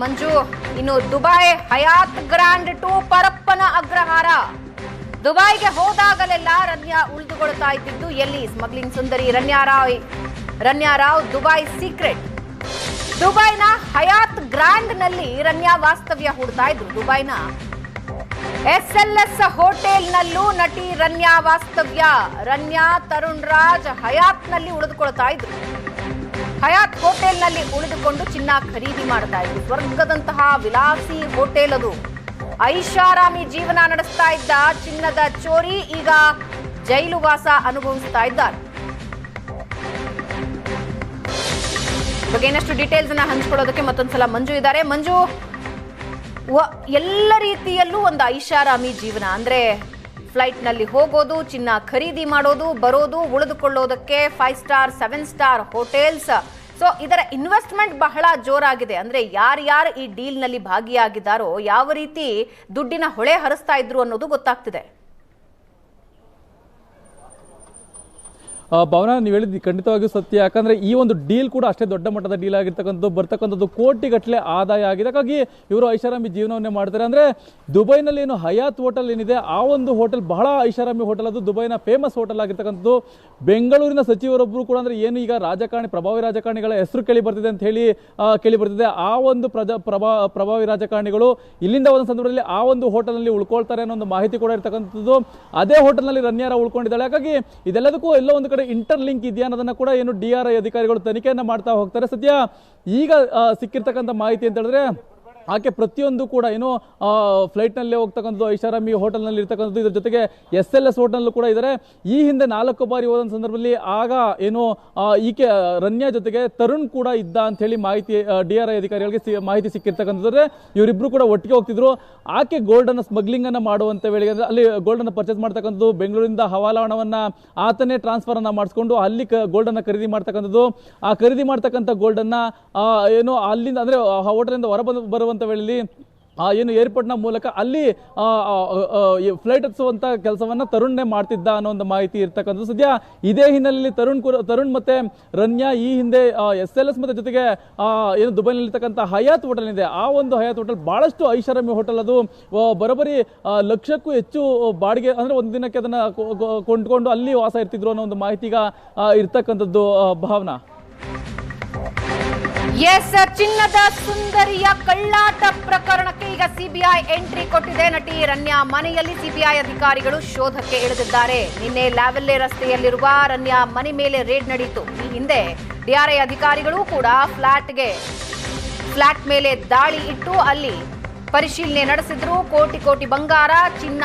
ಮಂಜು, ಇನ್ನು Dubai Hyatt Grand to Parappana Agrahara. ದುಬೈಗೆ ಹೋದಾಗಲೆಲ್ಲ ರನ್ಯಾ ಉಳಿದುಕೊಳ್ತಾ ಇದ್ದಿದ್ದು ಎಲ್ಲಿ? ಸ್ಮಗ್ಲಿಂಗ್ ಸುಂದರಿ ರನ್ಯಾ ರಾವ್ ರನ್ಯಾ ರಾವ್ ದುಬೈ ಸೀಕ್ರೆಟ್. ದುಬೈನ ಹಯಾತ್ ಗ್ರ್ಯಾಂಡ್ನಲ್ಲಿ ರನ್ಯಾ ವಾಸ್ತವ್ಯ ಹೂಡ್ತಾ ಇದ್ರು. ದುಬೈನ ಎಸ್ ಎಲ್ ಎಸ್ ಹೋಟೆಲ್ ನಲ್ಲೂ ನಟಿ ರನ್ಯಾ ವಾಸ್ತವ್ಯ. ರನ್ಯಾ ತರುಣ್ ರಾಜ್ ಹಯಾತ್ನಲ್ಲಿ ಉಳಿದುಕೊಳ್ತಾ ಇದ್ರು. ಹಯಾತ್ ಹೋಟೆಲ್ನಲ್ಲಿ ಉಳಿದುಕೊಂಡು ಚಿನ್ನ ಖರೀದಿ ಮಾಡ್ತಾ ಇದ್ರು ಸ್ವರ್ಗದಂತಹ ವಿಲಾಸಿ ಹೋಟೆಲ್ ಅದು. ಐಷಾರಾಮಿ ಜೀವನ ನಡೆಸ್ತಾ ಇದ್ದ ಚಿನ್ನದ ಚೋರಿ ಈಗ ಜೈಲು ವಾಸ ಅನುಭವಿಸ್ತಾ ಇದ್ದಾರೆ. ಬಗ್ಗೆ ಇನ್ನಷ್ಟು ಡೀಟೇಲ್ಸ್ ಅನ್ನ ಹಂಚ್ಕೊಳ್ಳೋದಕ್ಕೆ ಮತ್ತೊಂದ್ಸಲ ಮಂಜು ಇದ್ದಾರೆ. ಮಂಜು ಎಲ್ಲ ರೀತಿಯಲ್ಲೂ ಒಂದು ಐಷಾರಾಮಿ ಜೀವನ. ಅಂದ್ರೆ ಫ್ಲೈಟ್ನಲ್ಲಿ ಹೋಗೋದು, ಚಿನ್ನ ಖರೀದಿ ಮಾಡೋದು, ಬರೋದು, ಉಳಿದುಕೊಳ್ಳೋದಕ್ಕೆ five star seven star hotels so ಇದರ ಇನ್ವೆಸ್ಟ್ಮೆಂಟ್ ಬಹಳ ಜೋರಾಗಿದೆ. ಅಂದ್ರೆ ಯಾರ್ಯಾರು ಈ ಡೀಲ್ನಲ್ಲಿ ಭಾಗಿಯಾಗಿದ್ದಾರೋ, ಯಾವ ರೀತಿ ದುಡ್ಡಿನ ಹೊಳೆ ಹರಿಸ್ತಾ ಇದ್ರು ಅನ್ನೋದು ಗೊತ್ತಾಗ್ತಿದೆ. ಭವನ, ನೀವು ಹೇಳಿದ್ದು ಖಂಡಿತವಾಗಿಯೂ ಸತ್ಯ. ಯಾಕಂದ್ರೆ ಈ ಒಂದು ಡೀಲ್ ಕೂಡ ಅಷ್ಟೇ ದೊಡ್ಡ ಮಟ್ಟದ ಡೀಲ್ ಆಗಿರ್ತಕ್ಕಂಥದ್ದು, ಬರ್ತಕ್ಕಂಥದ್ದು ಕೋಟಿಗಟ್ಟಲೆ ಆದಾಯ ಆಗಿದೆ. ಹಾಗಾಗಿ ಇವರು ಐಷಾರಾಮಿ ಜೀವನವನ್ನೇ ಮಾಡ್ತಾರೆ. ಅಂದ್ರೆ ದುಬೈನಲ್ಲಿ ಏನು ಹಯಾತ್ ಹೋಟೆಲ್ ಏನಿದೆ, ಆ ಒಂದು ಹೋಟೆಲ್ ಬಹಳ ಐಷಾರಾಮಿ ಹೋಟೆಲ್. ಅದು ದುಬೈನ ಫೇಮಸ್ ಹೋಟೆಲ್ ಆಗಿರ್ತಕ್ಕಂಥದ್ದು. ಬೆಂಗಳೂರಿನ ಸಚಿವರೊಬ್ಬರು ಕೂಡ ಅಂದ್ರೆ ಏನು ಈಗ ರಾಜಕಾರಣಿ, ಪ್ರಭಾವಿ ರಾಜಕಾರಣಿಗಳ ಹೆಸರು ಕೇಳಿ ಬರ್ತಿದೆ ಅಂತ ಹೇಳಿ ಕೇಳಿ ಬರ್ತಿದೆ. ಆ ಒಂದು ಪ್ರಭಾವಿ ರಾಜಕಾರಣಿಗಳು ಇಲ್ಲಿಂದ ಒಂದು ಸಂದರ್ಭದಲ್ಲಿ ಆ ಒಂದು ಹೋಟೆಲ್ನಲ್ಲಿ ಉಳ್ಕೊಳ್ತಾರೆ ಅನ್ನೋ ಒಂದು ಮಾಹಿತಿ ಕೂಡ ಇರ್ತಕ್ಕಂಥದ್ದು. ಅದೇ ಹೋಟೆಲ್ನಲ್ಲಿ ರನ್ಯಾರ ಉಳ್ಕೊಂಡಿದ್ದಾಳೆ. ಹಾಗಾಗಿ ಇದೆಲ್ಲದಕ್ಕೂ ಎಲ್ಲೋ ಒಂದು ಇಂಟರ್ ಲಿಂಕ್ ಇದೆಯಾ ಅನ್ನೋದನ್ನ ಕೂಡ ಏನು ಡಿ ಆರ್ ಐ ಅಧಿಕಾರಿಗಳು ತನಿಖೆಯನ್ನ ಮಾಡ್ತಾ ಹೋಗ್ತಾರೆ. ಸದ್ಯ ಈಗ ಸಿಕ್ಕಿರ್ತಕ್ಕಂಥ ಮಾಹಿತಿ ಅಂತ ಹೇಳಿದ್ರೆ ಆಕೆ ಪ್ರತಿಯೊಂದು ಕೂಡ, ಏನು ಫ್ಲೈಟ್ನಲ್ಲೇ ಹೋಗ್ತಕ್ಕಂಥದ್ದು, ಐಷಾರಾಮಿ ಹೋಟೆಲ್ನಲ್ಲಿ ಇರ್ತಕ್ಕಂಥದ್ದು, ಇದ್ರ ಜೊತೆಗೆ ಎಸ್ ಎಲ್ ಎಸ್ ಹೋಟೆಲ್ನಲ್ಲೂ ಕೂಡ ಇದ್ದಾರೆ ಈ ಹಿಂದೆ ನಾಲ್ಕು ಬಾರಿ ಹೋದ ಸಂದರ್ಭದಲ್ಲಿ ಆಗ, ಏನು ಈಕೆ, ರನ್ಯಾ ಜೊತೆಗೆ ತರುಣ್ ಕೂಡ ಇದ್ದ ಅಂತ ಹೇಳಿ ಮಾಹಿತಿ ಡಿ ಆರ್ ಐ ಅಧಿಕಾರಿಗಳಿಗೆ ಮಾಹಿತಿ ಸಿಕ್ಕಿರ್ತಕ್ಕಂಥದ್ದು ಇವರಿಬ್ಬರು ಕೂಡ ಒಟ್ಟಿಗೆ ಹೋಗ್ತಿದ್ರು. ಆಕೆ ಗೋಲ್ಡ್ ಅನ್ನ ಸ್ಮಗ್ಲಿಂಗ್ ಅನ್ನ ಮಾಡುವಂತ ವೇಳೆಗೆ ಅಂದ್ರೆ ಅಲ್ಲಿ ಗೋಲ್ಡ್ ಅನ್ನ ಪರ್ಚೇಸ್ ಮಾಡ್ತಕ್ಕಂಥದ್ದು, ಬೆಂಗಳೂರಿಂದ ಹವಾಲಾ ಹಣವನ್ನ ಆತನೇ ಟ್ರಾನ್ಸ್ಫರ್ ಅನ್ನ ಮಾಡಿಸ್ಕೊಂಡು ಅಲ್ಲಿ ಗೋಲ್ಡ್ ಅನ್ನ ಖರೀದಿ ಮಾಡ್ತಕ್ಕಂಥದ್ದು. ಆ ಖರೀದಿ ಮಾಡ್ತಕ್ಕಂಥ ಗೋಲ್ಡನ್ನು ಏನು, ಅಲ್ಲಿಂದ, ಅಂದ್ರೆ ಹೋಟೆಲಿಂದ ಹೊರ ಬಂದು ವೇಳೆಯಲ್ಲಿ ಆ ಏನು ಏರ್ಪೋರ್ಟ್ನ ಮೂಲಕ ಅಲ್ಲಿ ಫ್ಲೈಟ್ ಹತ್ತಿಸುವಂಥ ಕೆಲಸವನ್ನು ತರುಣ್ನೇ ಮಾಡ್ತಿದ್ದ ಅನ್ನೋ ಒಂದು ಮಾಹಿತಿ ಇರ್ತಕ್ಕಂಥದ್ದು. ಸದ್ಯ ಇದೇ ಹಿನ್ನೆಲೆಯಲ್ಲಿ ತರುಣ್ ಕುರ್ ತರುಣ್ ಮತ್ತೆ ರನ್ಯಾ ಈ ಹಿಂದೆ ಎಸ್ ಎಲ್ ಎಸ್ ಮತ್ತೆ ಜೊತೆಗೆ ಏನು ದುಬೈನಲ್ಲಿರ್ತಕ್ಕಂಥ ಹಯಾತ್ ಹೋಟೆಲ್ ಇದೆ. ಆ ಒಂದು ಹಯಾತ್ ಹೋಟೆಲ್ ಭಾಳಷ್ಟು ಐಷಾರಾಮಿ ಹೋಟೆಲ್ ಅದು ಬರೋಬ್ಬರಿ ಲಕ್ಷಕ್ಕೂ ಹೆಚ್ಚು ಬಾಡಿಗೆ, ಅಂದರೆ ಒಂದು ದಿನಕ್ಕೆ ಅದನ್ನು ಕೊಂಡ್ಕೊಂಡು ಅಲ್ಲಿ ವಾಸ ಇರ್ತಿದ್ರು ಅನ್ನೋ ಒಂದು ಮಾಹಿತಿಗ ಇರ್ತಕ್ಕಂಥದ್ದು ಭಾವನಾ. ಎಸ್ ಚಿನ್ನದ ಸುಂದರಿಯ ಕಳ್ಳಾಟ ಪ್ರಕರಣಕ್ಕೆ ಈಗ ಸಿಬಿಐ ಎಂಟ್ರಿ ಕೊಟ್ಟಿದೆ. ನಟಿ ರನ್ಯಾ ಮನೆಯಲ್ಲಿ ಸಿಬಿಐ ಅಧಿಕಾರಿಗಳು ಶೋಧಕ್ಕೆ ಇಳಿದಿದ್ದಾರೆ. ನಿನ್ನೆ ಲ್ಯಾವೆಲ್ಲೆ ರಸ್ತೆಯಲ್ಲಿರುವ ರನ್ಯಾ ಮನೆ ಮೇಲೆ ರೇಡ್ ನಡೆಯಿತು ಈ ಹಿಂದೆ ಡಿಆರ್ಐ ಅಧಿಕಾರಿಗಳು ಕೂಡ ಫ್ಲಾಟ್ಗೆ, ಫ್ಲಾಟ್ ಮೇಲೆ ದಾಳಿ ಇಟ್ಟು ಅಲ್ಲಿ ಪರಿಶೀಲನೆ ನಡೆಸಿದ್ರು. ಕೋಟಿ ಕೋಟಿ ಬಂಗಾರ, ಚಿನ್ನ